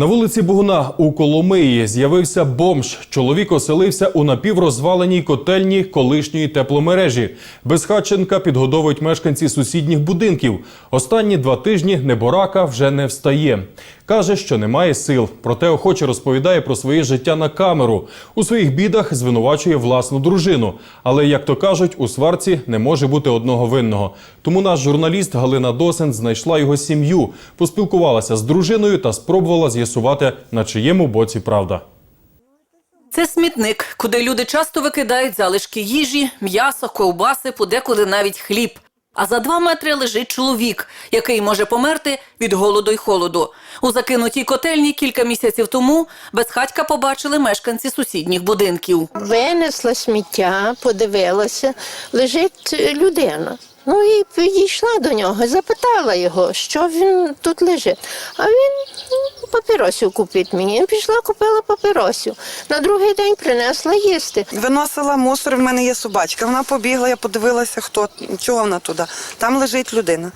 На вулиці Бугуна у Коломиї з'явився бомж. Чоловік оселився у напіврозваленій котельні колишньої тепломережі. Безхатченка підгодовують мешканці сусідніх будинків. Останні два тижні неборака вже не встає. Каже, що немає сил. Проте охоче розповідає про своє життя на камеру. У своїх бідах звинувачує власну дружину. Але, як то кажуть, у сварці не може бути одного винного. Тому наш журналіст Галина Досен знайшла його сім'ю, поспілкувалася з дружиною та спробувала з'ясувати, на чиєму боці правда. Це смітник, куди люди часто викидають залишки їжі, м'ясо, ковбаси, подекуди навіть хліб. А за два метри лежить чоловік, який може померти від голоду й холоду. У закинутій котельні кілька місяців тому безхатька побачили мешканці сусідніх будинків. Винесла сміття, подивилася, лежить людина. Ну і підійшла до нього, запитала його, що він тут лежить. А він папіросів купить мені. Я пішла, купила папіросів. На другий день принесла їсти. Виносила мусор, в мене є собачка. Вона побігла, я подивилася, хто, чого вона туди. Там лежить людина.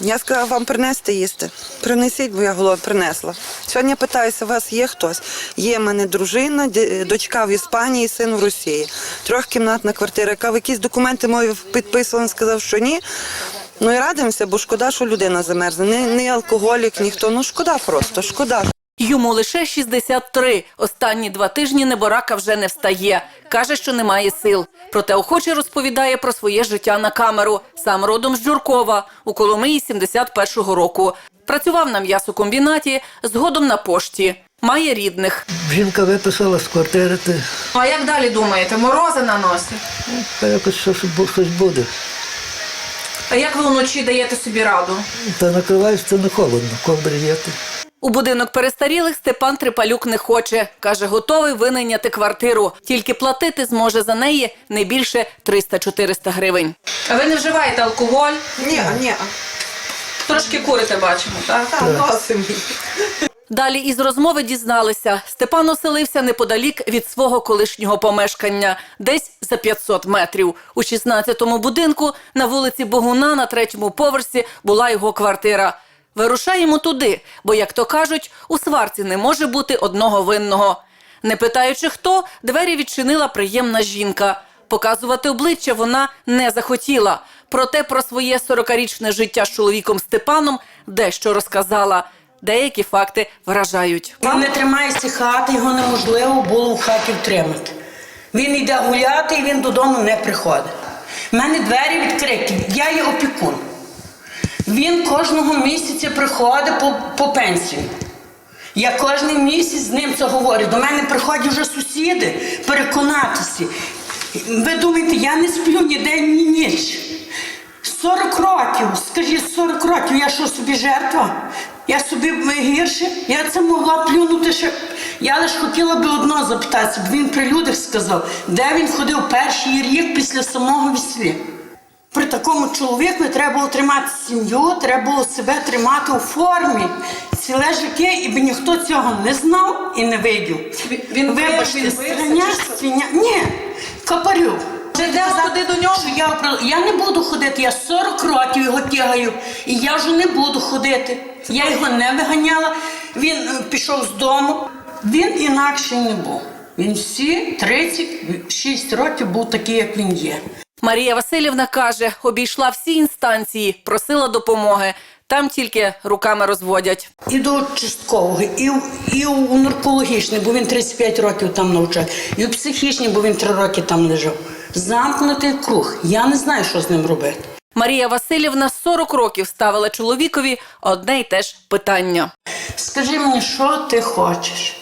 Я сказала, вам принести їсти. Принесіть, бо я голова принесла. Сьогодні питаюся, у вас є хтось? Є в мене дружина, дочка в Іспанії, син в Росії. Трьохкімнатна квартира. Яка в якісь документи мої підписував, він сказав, що ні. Ну і радимося, бо шкода, що людина замерзне. Не, не алкоголік, ніхто. Ну шкода просто, шкода. Йому лише 63. Останні два тижні неборака вже не встає. Каже, що немає сил. Проте охоче розповідає про своє життя на камеру. Сам родом з Джуркова, у Коломиї 71-го року. Працював на м'ясокомбінаті, згодом на пошті. Має рідних. Жінка виписала з квартири, А як далі думаєте? Морози на носі? та якось щось, щось буде. А як ви вночі даєте собі раду? Та накриваєш, це не холодно, ковдри є. У будинок перестарілих Степан Трипалюк не хоче. Каже, готовий винайняти квартиру. Тільки платити зможе за неї не більше 300-400 гривень. А ви не вживаєте алкоголь? Ні, ні. Трошки курите, бачимо, так? Та, носимо. Далі із розмови дізналися, Степан оселився неподалік від свого колишнього помешкання, десь за 500 метрів. У 16-му будинку на вулиці Богуна на третьому поверсі була його квартира. Вирушаємо туди, бо, як то кажуть, у сварці не може бути одного винного. Не питаючи хто, двері відчинила приємна жінка. Показувати обличчя вона не захотіла. Проте про своє 40-річне життя з чоловіком Степаном дещо розказала. Деякі факти вражають. Він не тримається хати, його неможливо було в хаті втримати. Він йде гуляти і він додому не приходить. У мене двері відкриті, я є опікун. Він кожного місяця приходить по, по пенсію. Я кожен місяць з ним це говорю. До мене приходять вже сусіди переконатися. Ви думаєте, я не сплю ні день, ні ніч. 40 років, скажіть, 40 років, я що собі жертва? Я собі гірше, я це могла плюнути ще. Я лише хотіла би одно запитатися, бо він при людях сказав, де він ходив перший рік після самого весілля. При такому чоловіку треба було тримати сім'ю, треба було себе тримати у формі ціле життя, і би ніхто цього не знав і не видів. він Вибачте, він. Ні, капарю. Йдемо туди до нього? Що я, опри- я не буду ходити, я 40 років його тягаю, і я вже не буду ходити. Я його не виганяла, він е, пішов з дому. Він інакше не був. Він всі 36 років був такий, як він є. Марія Васильівна каже, обійшла всі інстанції, просила допомоги. Там тільки руками розводять. І до часткового, і, і у наркологічний, бо він 35 років там навчав, і у психічний, бо він 3 роки там лежав. Замкнутий круг. Я не знаю, що з ним робити. Марія Васильівна 40 років ставила чоловікові одне й те ж питання. Скажи мені, що ти хочеш?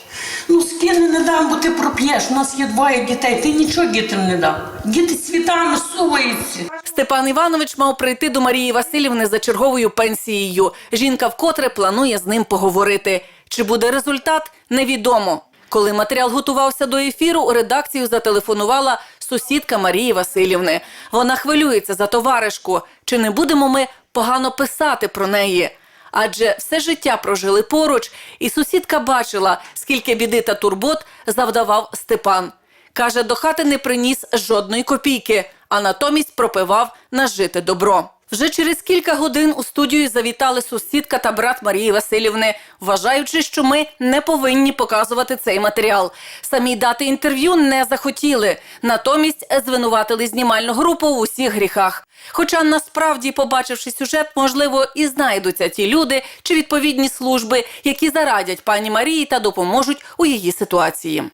Ну, скини не дам, бо ти проп'єш. У нас є двоє дітей. Ти нічого дітям не дав. Діти цвітами суваються. Степан Іванович мав прийти до Марії Васильівни за черговою пенсією. Жінка вкотре планує з ним поговорити. Чи буде результат, невідомо. Коли матеріал готувався до ефіру, у редакцію зателефонувала сусідка Марії Васильівни. Вона хвилюється за товаришку. Чи не будемо ми погано писати про неї? Адже все життя прожили поруч, і сусідка бачила, скільки біди та турбот завдавав Степан. Каже, до хати не приніс жодної копійки, а натомість пропивав нажите добро. Вже через кілька годин у студію завітали сусідка та брат Марії Васильівни, вважаючи, що ми не повинні показувати цей матеріал. Самі дати інтерв'ю не захотіли. Натомість звинуватили знімальну групу в усіх гріхах. Хоча насправді, побачивши сюжет, можливо, і знайдуться ті люди чи відповідні служби, які зарадять пані Марії та допоможуть у її ситуації.